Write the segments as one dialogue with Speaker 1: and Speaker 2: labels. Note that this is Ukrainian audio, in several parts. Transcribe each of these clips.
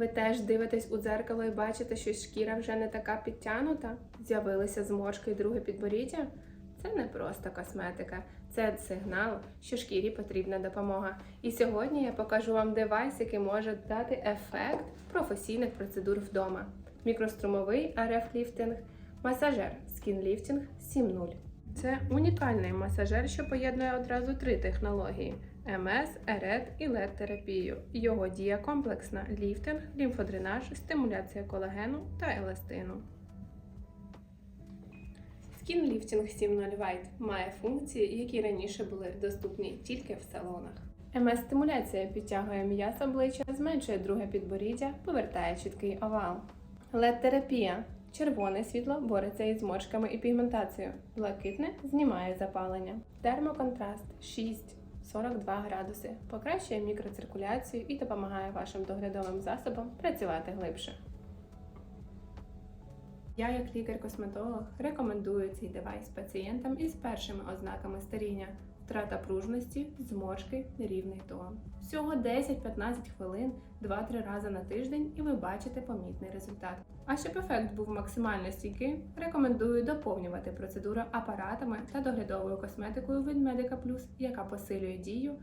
Speaker 1: Ви теж дивитесь у дзеркало і бачите, що шкіра вже не така підтянута? З'явилися зморшки і друге підборіддя? Це не просто косметика, це сигнал, що шкірі потрібна допомога. І сьогодні я покажу вам девайс, який може дати ефект професійних процедур вдома. Мікрострумовий РФ-ліфтинг, масажер Lifting 7.0. Це унікальний масажер, що поєднує одразу три технології: МС, РЕД і LED-терапію. Його дія комплексна: ліфтинг, лімфодренаж, стимуляція колагену та еластину. Lifting 7.0 White має функції, які раніше були доступні тільки в салонах. МС-стимуляція підтягує м'яз обличчя, зменшує друге підборіддя, повертає чіткий овал. LED-терапія. Червоне світло бореться із зморшками і пігментацією. Блакитне знімає запалення. Термоконтраст 6-42 градуси. Покращує мікроциркуляцію і допомагає вашим доглядовим засобам працювати глибше. Я, як лікар-косметолог, рекомендую цей девайс пацієнтам із першими ознаками старіння, втрата пружності, зморшки, нерівний тон. Всього 10-15 хвилин, 2-3 рази на тиждень, і ви бачите помітний результат. А щоб ефект був максимально стійкий, рекомендую доповнювати процедуру апаратами та доглядовою косметикою від Medica Plus, яка посилює дію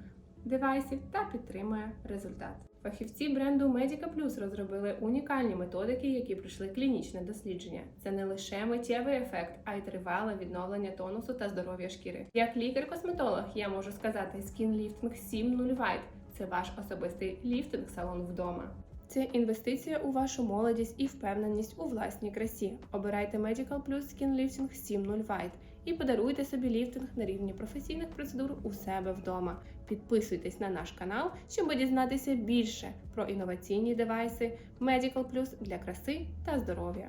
Speaker 1: девайсів та підтримує результат. Фахівці бренду Medica Plus розробили унікальні методики, які пройшли клінічне дослідження. Це не лише миттєвий ефект, а й тривале відновлення тонусу та здоров'я шкіри. Як лікар-косметолог, я можу сказати, Skin Lifting 7.0 White – це ваш особистий ліфтинг-салон вдома. Це інвестиція у вашу молодість і впевненість у власній красі. Обирайте Medical Plus Skin Lifting 7.0 White і подаруйте собі ліфтинг на рівні професійних процедур у себе вдома. Підписуйтесь на наш канал, щоб дізнатися більше про інноваційні девайси Medical Plus для краси та здоров'я.